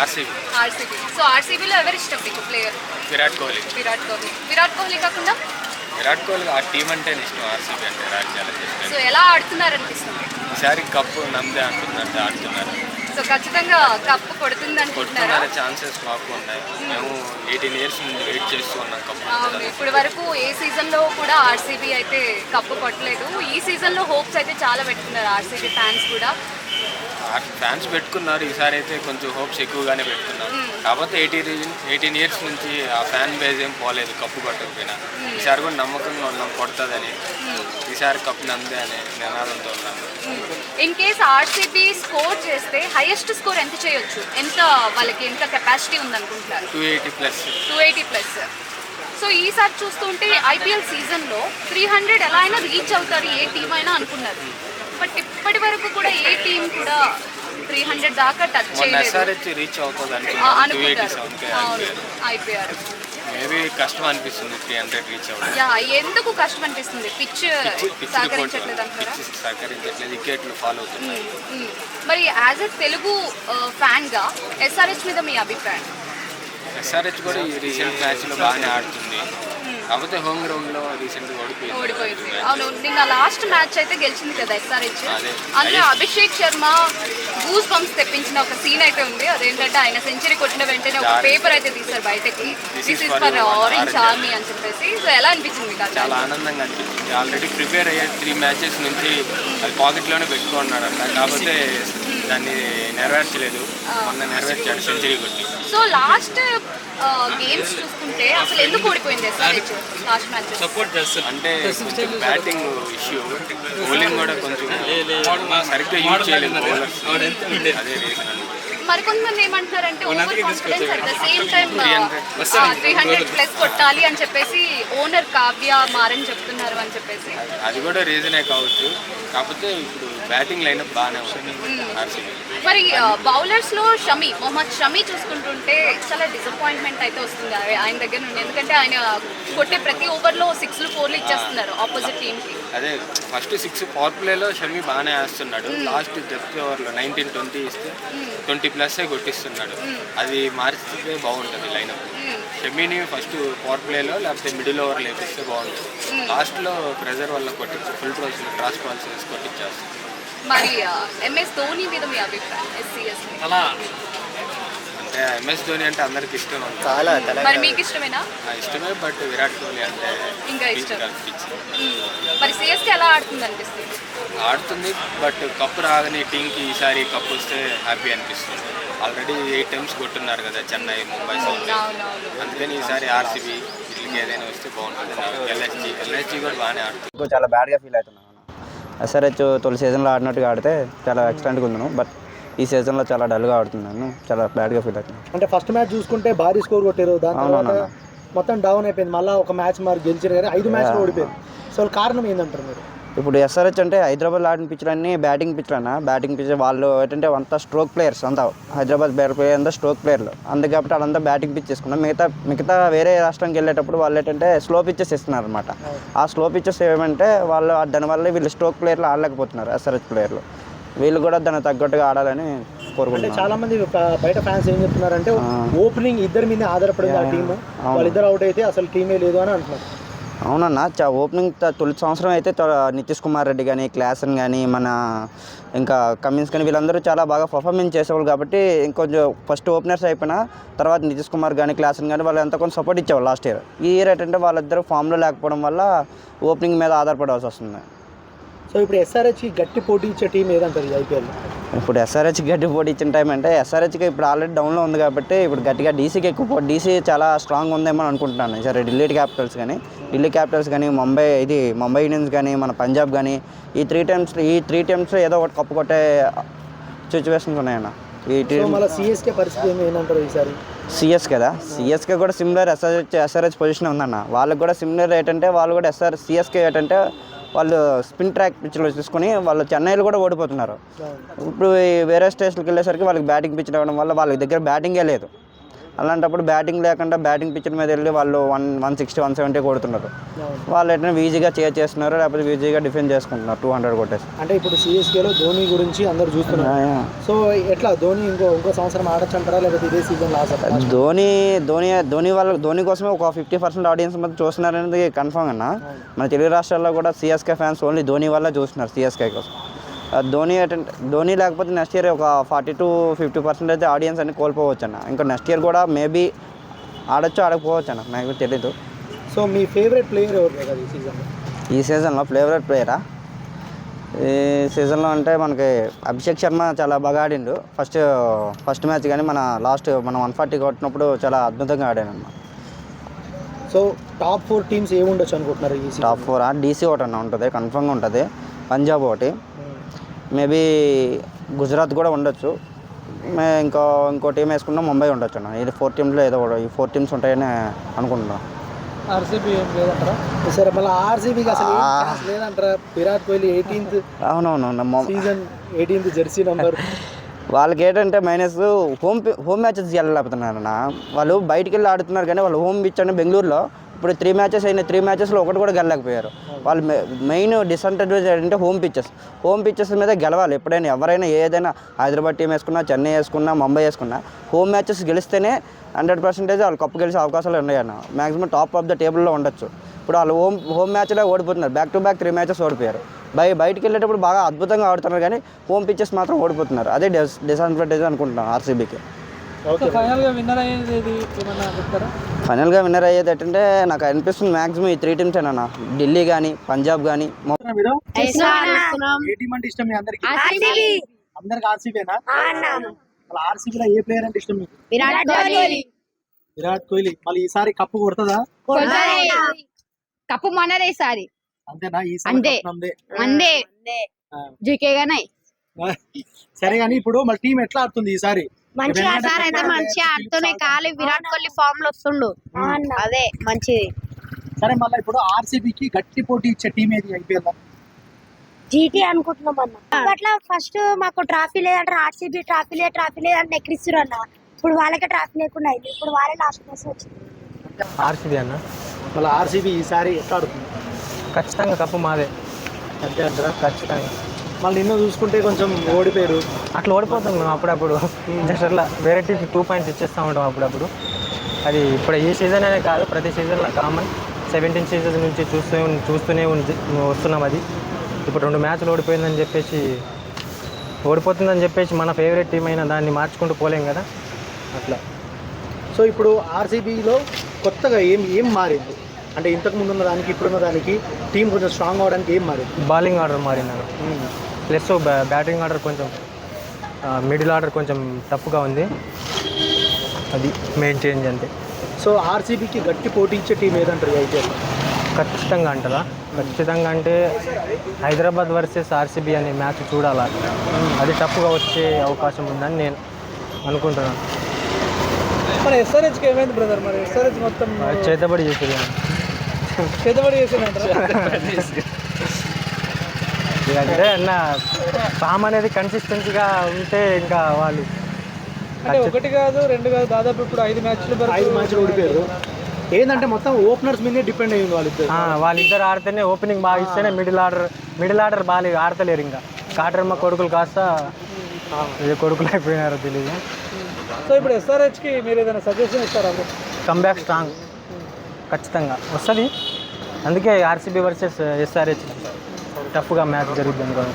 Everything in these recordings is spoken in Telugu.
ఆర్సీబీ ఆర్సీబీ సో ఆర్సీబీలో ఎవరు ఇష్టం మీకు ప్లేయర్ విరాట్ కోహ్లీ. విరాట్ కోహ్లీ. విరాట్ కోహ్లీ కాకుండా? విరాట్ కోహ్లీ ఆ టీం అంటే ఇష్టం ఆర్సీబీ అంటే ఛాలెంజర్స్ సో ఎలా ఆడుతున్నారు అనిపిస్తుంది ఈసారి కప్పు నమ్మదే అంటున్నట్టు ఆడుతున్నారు. సో ఖచ్చితంగా కప్పు కొడుతుంది అనుకుంటున్నారా ఛాన్సెస్ మాకు ఉన్నాయి. మేము ఎయిటీన్ ఇయర్స్ నుండి వెయిట్ చేస్తూ ఉన్నాం కప్పు ఇప్పటి వరకు ఏ సీజన్లో కూడా ఆర్సీబీ అయితే కప్పు కొట్టలేదు. ఈ సీజన్లో హోప్స్ అయితే చాలా పెట్టుకున్నారు ఆర్సీబీ ఫ్యాన్స్ కూడా. ఫ్యాన్స్ పెట్టుకున్నారు. ఈసారి అయితే కొంచెం హోప్స్ ఎక్కువగానే పెట్టుకున్నారు. కాకపోతే ఎయిటీన్ ఎయిటీన్ ఇయర్స్ నుంచి ఆ ఫ్యాన్ బేస్ ఏం పోలేదు కప్పు కొట్టకపోయినా ఈసారి కూడా నమ్మకంగా ఉన్నాం కొడుతుందని. ఈసారి కప్పు నందే అనే నినాదంతో ఉన్నాను ఇన్ కేస్ ఆర్సీబీ స్కోర్ చేస్తే హైయెస్ట్ స్కోర్ ఎంత చేయొచ్చు? ఎంత వాళ్ళకి ఎంత capacity ఉందనుకుంటున్నారు? Two eighty plus. Two eighty plus. So ఈసారి చూస్తుంటే ఐపీఎల్ సీజన్లో త్రీ హండ్రెడ్ ఎలా అయినా రీచ్ అవుతారు ఏ టీం అయినా అనుకున్నారు. బట్ ఇప్పటి వరకు కూడా ఏ టీం కూడా త్రీ హండ్రెడ్ దాకా టచ్ చేయలేదు. రీచ్ అవుతుంది అయిపోయారు మేబీ కష్టం అనిపిస్తుంది త్రీ హండ్రెడ్ రీచ్ అవ్వడం. ఎందుకు కష్టం అనిపిస్తుంది? పిచ్ సహకరించట్లేదు అంటారా? పిచ్ సహకరించట్లేదు. వికెట్లు ఫాలో అవుతున్నాయి. మరి యాజ్ ఎ తెలుగు ఫ్యాన్గా ఎస్ఆర్హెచ్ మీద మీ అభిప్రాయం? ఎస్ఆర్హెచ్ కూడా ఈ రీసెంట్ మ్యాచ్లో బాగానే ఆడుతుంది. కాకపోతే హోమ్ గ్రౌండ్లో రీసెంట్గా ఓడిపోయింది అవును నిన్న లాస్ట్ మ్యాచ్ అయితే గెలిచింది కదా ఎస్ఆర్హెచ్ అదే. అందులో అభిషేక్ శర్మ గూస్ బంప్స్ తెప్పించిన ఒక సీన్ అయితే ఉంది. అదేంటంటే ఆయన సెంచరీ కొట్టిన వెంటనే ఒక. పేపర్ అయితే తీశారు బయటకి. This is for orange army అని చెప్పేసి. సో ఎలా అనిపించింది చాలా ఆనందంగా అనిపించింది. ఆల్రెడీ ప్రిపేర్ అయ్యే త్రీ మ్యాచెస్ నుంచి అది పాకెట్లోనే పెట్టుకున్నాడంట కాకపోతే దాన్ని నెరవేర్చలేదు. మొన్న నెరవేర్చాడు సెంచరీ కొట్టి. సో లాస్ట్ గేమ్స్ చూసుకుంటే అసలు ఎందుకు ఓడిపోయింది ఎస్ఆర్హెచ్ లాస్ట్ మ్యాచ్? సపోర్ట్ చేస్తారు అంటే కొంచెం బ్యాటింగ్ ఇష్యూ బౌలింగ్ కూడా కొంచెం సరిగ్గా యూజ్ చేయలేదు bowlers. అదే రీజన్ అనుకుంటా మరికొంతమంది ఏమంటున్నారంటే over confidence at the same time 300. Three hundred plus కొట్టాలి అని చెప్పేసి ఓనర్ కావ్య మారని చెప్తున్నారు అని చెప్పేసి. అది కూడా రీజనే కావచ్చు. కాకపోతే ఇప్పుడు బ్యాటింగ్ లైనప్ బాగానే ఉంది. ఆర్సీబీ. మరి బౌలర్స్లో షమి మొహమ్మద్ షమి చూసుకుంటుంటే చాలా డిసప్పాయింట్మెంట్ అయితే వస్తుంది ఆయన దగ్గర నుండి. ఎందుకంటే ఆయన కొట్టే ప్రతి ఓవర్లో సిక్స్లు ఫోర్లు ఇచ్చేస్తున్నారు ఆపోజిట్ టీమ్కి అదే ఫస్ట్ సిక్స్ పవర్ ప్లేలో షమి బాగానే వేస్తున్నాడు. లాస్ట్ డెత్ ఓవర్లో నైన్టీన్ ట్వంటీ ఇస్తే ట్వంటీ ప్లస్ కొట్టిస్తున్నాడు. అది మార్చితే బాగుంటుంది లైనప్ షమీని ఫస్ట్ పవర్ ప్లేలో లేకపోతే మిడిల్ ఓవర్ లేపిస్తే బాగుంటుంది. లాస్ట్లో ప్రెజర్ వల్ల కొట్టించి ఫుల్ రోజు క్రాస్ బాల్స్ వేసి కొట్టించేస్తుంది. మరి ఎంఎస్ ధోని మీద మీ అభిప్రాయం ఎస్సీఎస్ అలా అంటే ఎంఎస్ ధోని అంటే అందరికి ఇష్టం చాలా మరి మీకు ఇష్టమేనా? ఇష్టమే బట్ విరాట్ కోహ్లీ అంటే ఇంకా ఇష్టం. మరి సిఎస్కే ఎలా ఆడుతుంది అనిపిస్తుంది? ఆడుతుంది బట్ కప్పు రాగానే టీంకి ఈసారి కప్పు వస్తే హ్యాపీ అనిపిస్తుంది. ఆల్రెడీ ఎయిట్ టైమ్స్ కొట్టున్నారు కదా చెన్నై ముంబై అందుకని ఈసారి ఆర్సీబీ వీళ్ళకి ఏదైనా వస్తే బాగుంటుంది. ఎల్ఎస్జీ ఎల్ఎస్జీ కూడా బాగానే ఆడుతుంది. చాలా బ్యాడ్గా ఫీల్ అవుతున్నాను. ఎస్ఆర్హెచ్ తొలి సీజన్లో ఆడినట్టుగా ఆడితే చాలా ఎక్స్టెంట్గా ఉన్నాను బట్ ఈ సీజన్లో చాలా డల్గా ఆడుతున్నాను చాలా బ్యాడ్గా ఫీల్ అవుతున్నాను అంటే ఫస్ట్ మ్యాచ్ చూసుకుంటే భారీ స్కోర్ కొట్టారు దాని తర్వాత. మొత్తం డౌన్ అయిపోయింది మళ్ళీ ఒక మ్యాచ్ మరి గెలిచారు కానీ ఐదు మ్యాచ్లు ఓడిపోయారు. సో కారణం ఏంటంటారు మీరు? ఇప్పుడు ఎస్ఆర్హెచ్ అంటే హైదరాబాద్ ఆడిన పిచ్లన్నీ బ్యాటింగ్ పిచ్లు అన్న. బ్యాటింగ్ పిచ్ వాళ్ళు ఏంటంటే అంతా స్ట్రోక్ ప్లేయర్స్ అంతా. హైదరాబాద్ బ్యాట్ ప్లేయర్ అంతా స్ట్రోక్ ప్లేయర్లు అందుకే కాబట్టి వాళ్ళంతా బ్యాటింగ్ పిచ్ చేసుకున్నాం. మిగతా మిగతా వేరే రాష్ట్రానికి వెళ్ళేటప్పుడు వాళ్ళు ఏంటంటే స్లో పిచ్చెస్ ఇస్తున్నారు అనమాట ఆ స్లో పిచ్చెస్ ఏమంటే వాళ్ళు దానివల్ల వీళ్ళు స్ట్రోక్ ప్లేయర్లు ఆడలేకపోతున్నారు ఎస్ఆర్హెచ్ ప్లేయర్లు వీళ్ళు కూడా దానికి తగ్గట్టుగా ఆడాలని కోరుకుంటున్నారు. చాలా మంది బయట ఫ్యాన్స్ ఏం చెప్తున్నారంటే. ఓపెనింగ్ ఇద్దరి మీద ఆధారపడింది ఆ టీమ్. వాళ్ళిద్దరు అవుట్ అయితే అసలు టీమే లేదు అని అంటున్నారు. అవునన్నా చా ఓపెనింగ్ తొలి సంవత్సరం అయితే నితీష్ కుమార్ రెడ్డి కానీ క్లాసన్ కానీ మన ఇంకా కమిన్స్ కానీ వీళ్ళందరూ చాలా బాగా పర్ఫార్మెన్స్ చేసేవాళ్ళు కాబట్టి ఇంకొంచెం ఫస్ట్ ఓపెనర్స్ అయిపోయినా తర్వాత నితీష్ కుమార్ కానీ క్లాసన్ కానీ వాళ్ళు ఎంత కొంచెం సపోర్ట్ ఇచ్చేవాళ్ళు లాస్ట్ ఇయర్. ఈ ఇయర్ ఏంటంటే వాళ్ళిద్దరూ ఫామ్లో లేకపోవడం వల్ల ఓపెనింగ్ మీద ఆధారపడాల్సి వస్తుంది. సో ఇప్పుడు ఎస్ఆర్హెచ్కి గట్టి పోటీ ఇచ్చే టీం ఏదంటారు ఐపీఎల్? ఇప్పుడు ఎస్ఆర్హెచ్ గట్టి పోటీ ఇచ్చిన టైం అంటే ఎస్ఆర్హెచ్కి ఇప్పుడు ఆల్రెడీ డౌన్లో ఉంది కాబట్టి ఇప్పుడు గట్టిగా డీసీకి ఎక్కువ పోటీ డీసీ చాలా స్ట్రాంగ్ ఉందేమో అని అనుకుంటున్నాను. సరే ఢిల్లీ క్యాపిటల్స్ కానీ ఢిల్లీ క్యాపిటల్స్ కానీ ముంబై ఇది ముంబై ఇండియన్స్ కానీ మన పంజాబ్ కానీ ఈ త్రీ టైమ్స్ ఈ త్రీ టైమ్స్ ఏదో ఒకటి కప్పు కొట్టే సిచ్యువేషన్స్ ఉన్నాయన్న. ఈ సిఎస్కే పరిస్థితి ఈసారి సిఎస్ కదా సిఎస్కే కూడా సిమిలర్ ఎస్ఆర్హెచ్ ఎస్ఆర్హెచ్ పొజిషన్ ఉందన్న. వాళ్ళకి కూడా సిమిలర్ ఏంటంటే వాళ్ళు కూడా ఎస్ఆర్ సిఎస్కే ఏంటంటే వాళ్ళు స్పిన్ ట్రాక్ పిచ్లో తీసుకొని వాళ్ళు చెన్నైలో కూడా ఓడిపోతున్నారు. ఇప్పుడు వేరే స్టేషన్కి వెళ్ళేసరికి వాళ్ళకి బ్యాటింగ్ పిచ్ రావడం వల్ల వాళ్ళ దగ్గర బ్యాటింగే లేదు. అలాంటప్పుడు బ్యాటింగ్ లేకుండా బ్యాటింగ్ పిచ్చర్ మీద వెళ్ళి వాళ్ళు one one sixty one seventy కొడుతున్నారు. వాళ్ళు ఎట్లా ఈజీగా చేర్ చేస్తున్నారు లేకపోతే ఈజీగా డిఫెండ్ చేసుకుంటున్నారు టూ హండ్రెడ్ కొట్టేసి. అంటే ఇప్పుడు సిఎస్కేలో ధోని గురించి అందరు చూస్తున్నారు. సో ఎట్లా? ధోని ఇంకో ఇంకో సంవత్సరం ఆడొచ్చు అంటారా? లేకపోతే ఇదే సీజన్ లాస్ట్ ధోని ధోని ధోని వాళ్ళ ధోని కోసమే ఒక ఫిఫ్టీ పర్సెంట్ ఆడియన్స్ మొత్తం చూస్తున్నారనేది కన్ఫర్మ్ అన్న. మన తెలుగు రాష్ట్రాల్లో కూడా సిఎస్కే ఫ్యాన్స్ ఓన్లీ ధోని వల్ల చూస్తున్నారు సిఎస్కే కోసం. ధోని ఏంటంటే ధోని లేకపోతే నెక్స్ట్ ఇయర్ ఒక ఫార్టీ టు ఫిఫ్టీ పర్సెంట్ అయితే ఆడియన్స్ అన్ని కోల్పోవచ్చు అన్న. ఇంకా నెక్స్ట్ ఇయర్ కూడా మేబీ ఆడొచ్చు ఆడకపోవచ్చు అన్న. నాకు తెలీదు. సో మీ ఫేవరెట్ ప్లేయర్ ఎవరు కదా ఈ సీజన్ ఈ సీజన్లో ఫేవరెట్ ప్లేయరా? ఈ సీజన్లో అంటే మనకి అభిషేక్ శర్మ చాలా బాగా ఆడిండు. ఫస్ట్ ఫస్ట్ మ్యాచ్ కానీ మన లాస్ట్ మనం వన్ ఫార్టీ కొట్టినప్పుడు చాలా అద్భుతంగా ఆడాను అన్న. సో టాప్ ఫోర్ టీమ్స్ ఏమి ఉండొచ్చు అనుకుంటున్నారు ఈ టాప్ ఫోర్? డీసీ ఒకటి అన్న ఉంటుంది కన్ఫర్మ్గా ఉంటుంది. పంజాబ్ ఒకటి. మేబీ గుజరాత్ కూడా ఉండొచ్చు. మే ఇంకో ఇంకో టీం వేసుకున్నా ముంబై ఉండొచ్చు అన్న. ఇది ఫోర్ టీమ్స్లో ఏదో ఒకటి ఈ ఫోర్ టీమ్స్ ఉంటాయని అనుకుంటున్నాను ఆర్సీబీ ఏం లేదంటారా? సరే మళ్ళీ ఆర్సీబీకి అసలు లేదంటారా? విరాట్ కోహ్లీ ఎయిటీన్త్ అవునవును సీజన్ ఎయిటీన్త్ జెర్సీ నంబర్ వాళ్ళకి ఏంటంటే మైనస్ హోమ్ హోమ్ మ్యాచెస్ వెళ్ళలేకపోతున్నారన్న వాళ్ళు బయటికి వెళ్ళి ఆడుతున్నారు కానీ వాళ్ళు హోమ్ పిచ్ అంటే బెంగళూరులో ఇప్పుడు త్రీ మ్యాచెస్ అయిన త్రీ మ్యాచెస్లో ఒకటి కూడా గెలలేకపోయారు వాళ్ళు మెయిన్ డిసడ్వాంటేజ్ ఏంటంటే హోమ్ పిచ్చెస్ హోమ్ పిచ్చెస్ మీద గెలవాలి. ఎప్పుడైనా ఎవరైనా ఏదైనా హైదరాబాద్ టీం వేసుకున్నా చెన్నై వేసుకున్నా ముంబై వేసుకున్నా హోమ్ మ్యాచెస్ గెలిస్తేనే హండ్రెడ్ పర్సెంటేజ్ వాళ్ళు కప్పు గెలిచే అవకాశాలు ఉన్నాయన్న. మాక్సిమం టాప్ ఆఫ్ ద టేబుల్లో ఉండొచ్చు. ఇప్పుడు వాళ్ళు హోమ్ హోమ్ మ్యాచ్లో ఓడిపోతున్నారు. Back to back three matches ఓడిపోయారు. బయ బయటికి వెళ్ళేటప్పుడు బాగా అద్భుతంగా ఆడుతున్నారు కానీ హోమ్ పిచ్చెస్ మాత్రం ఓడిపోతున్నారు. అదే డిస్ డిసడ్వాంటేజ్ అనుకుంటున్నాను ఆర్సీబీకి ఓకే ఫైనల్గా విన్నర్ అయ్యేది ఏమన్నా చెప్తారా? ఫైనల్గా విన్నర్ అయ్యేది ఏంటంటే నాకు అనిపిస్తుంది మాక్సిమం ఈ త్రీ టీమ్స్ ఏనా ఢిల్లీ కానీ పంజాబ్ కానీ మీరు? ఏ టీం అంటే ఇష్టం మీ అందరికి? అందరికి ఆర్సీబీనా మళ్ళీ ఆర్సీబీలో ఏ ప్లేయర్ అంటే ఇష్టం మీకు? విరాట్ కోహ్లీ. విరాట్ కోహ్లీ. మళ్ళీ ఈసారి కప్పు కొడుతుందా? కప్పు మనదే ఈసారి. అంతేనా? సరే కానీ ఇప్పుడు మళ్ళీ టీం ఎట్లా ఆడుతుంది ఈసారి? మంచిగా సార్ అయితే మంచిగా ఆడుతూనే. కాలి విరాట్ కోహ్లీ ఫామ్లో వస్తుండు. అదే మంచిది. సరే మళ్ళీ ఇప్పుడు ఆర్సీబీకి గట్టి పోటీ ఇచ్చే టీం ఏది ఐపీఎల్ జీటీ అనుకుంటున్నాం అన్న. అట్లా ఫస్ట్ మాకు ట్రాఫీ లేదంటే ఆర్సీబీ ట్రాఫీ లేదు ట్రాఫీ లేదంటే ఎక్కిరిస్తారు అన్న. ఇప్పుడు వాళ్ళకే ట్రాఫీ లేకుండా అయింది. ఇప్పుడు వాళ్ళే లాస్ట్ ప్లేస్ వచ్చింది. ఆర్సీబీ అన్న. మళ్ళీ ఆర్సీబీ ఈసారి ఎట్లా ఆడుతుంది? ఖచ్చితంగా కప్పు మాదే. అంతే అంటారా? ఖచ్చితంగా. మళ్ళీ నిన్ను చూసుకుంటే కొంచెం ఓడిపోయారు అట్లా ఓడిపోతాం మేము అప్పుడప్పుడు. జస్ట్ అట్లా వేరే టీంకి టూ పాయింట్స్ ఇచ్చేస్తూ ఉంటాం అప్పుడప్పుడు. అది ఇప్పుడు ఈ సీజన్ అనే కాదు ప్రతి సీజన్లో కామన్ సెవెంటీన్ సీజన్ నుంచి చూస్తూ చూస్తూనే ఉంది వస్తున్నాం అది. ఇప్పుడు రెండు మ్యాచ్లు ఓడిపోయిందని చెప్పేసి ఓడిపోతుందని చెప్పేసి మన ఫేవరెట్ టీం అయినా దాన్ని మార్చుకుంటూ పోలేం కదా. అట్లా. సో ఇప్పుడు ఆర్సీబీలో కొత్తగా ఏం ఏం మారింది? అంటే ఇంతకు ముందు ఉన్న దానికి ఇప్పుడున్న దానికి టీం కొంచెం స్ట్రాంగ్ అవడానికి ఏం మారింది? బౌలింగ్ ఆర్డర్ మారినారు ప్లస్ బ్యాటింగ్ ఆర్డర్ కొంచెం మిడిల్ ఆర్డర్ కొంచెం టఫ్గా ఉంది. అది మెయిన్ చేంజ్ అంతే. సో ఆర్సీబీకి గట్టి పోటీ ఇచ్చే టీం ఏదంటారు ఐపీఎల్? ఖచ్చితంగా అంటారా ఖచ్చితంగా అంటే హైదరాబాద్ వర్సెస్ ఆర్సీబీ అనే మ్యాచ్ చూడాలా? అది టఫ్గా వచ్చే అవకాశం ఉందని నేను అనుకుంటున్నాను మరి ఎస్ఆర్హెచ్కి ఏమైంది బ్రదర్? మరి ఎస్ఆర్హెచ్ మొత్తం అది చేతబడి చేసేది. చేతబడి చేసిందంటారా? అంటే అన్న ఫామ్ అనేది కన్సిస్టెన్సీగా ఉంటే ఇంకా వాళ్ళు అంటే ఒకటి కాదు రెండు కాదు దాదాపు ఇప్పుడు ఐదు మ్యాచ్లు ఐదు మ్యాచ్లు ఓడిపోయారు. ఏంటంటే మొత్తం ఓపెనర్స్ మీదే డిపెండ్ అయ్యింది వాళ్ళిద్దరు. వాళ్ళిద్దరు ఆడితేనే ఓపెనింగ్ బాగా ఇస్తేనే మిడిల్ ఆర్డర్ మిడిల్ ఆర్డర్ బాగా ఆడతలేరు ఇంకా. కాటరమ్మ కొడుకులు కాస్త ఏ కొడుకులు అయిపోయినారో తెలియదు సో ఇప్పుడు ఎస్ఆర్హెచ్కి మీరు ఏదైనా సజెషన్ ఇస్తారా కమ్బ్యాక్ స్ట్రాంగ్ ఖచ్చితంగా. వస్తుంది. అందుకే ఆర్సీబీ వర్సెస్ ఎస్ఆర్హెచ్ టఫ్గా మ్యాచ్ జరుగుతుంది అనుకోండి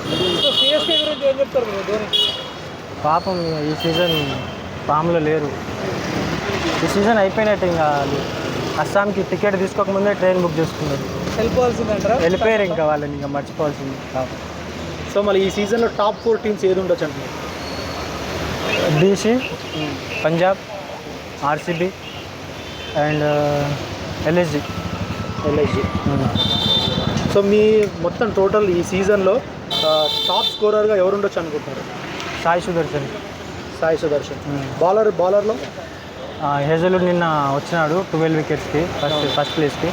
పాపం ఈ సీజన్ ఫామ్లో లేరు. ఈ సీజన్ అయిపోయినట్టు ఇంకా అస్సాంకి టికెట్ తీసుకోకముందే ట్రైన్ బుక్ చేసుకున్నారు. వెళ్ళిపోవాల్సిందంటారా? వెళ్ళిపోయారు ఇంకా వాళ్ళని ఇంకా మర్చిపోవాల్సింది. పాపం. సో మళ్ళీ ఈ సీజన్లో టాప్ ఫోర్ టీమ్స్ ఏది ఉండొచ్చు అంటున్నారు? DC Punjab RCB and LSG LIC so మీ మొత్తం టోటల్ ఈ సీజన్లో టాప్ స్కోరర్గా ఎవరు ఉండొచ్చు అనుకుంటున్నారు? సాయి సుదర్శన్. సాయి సుదర్శన్. బౌలర్ బౌలర్లో హేజలు నిన్న వచ్చినాడు ట్వెల్వ్ వికెట్స్కి ఫస్ట్ ఫస్ట్ ప్లేస్కి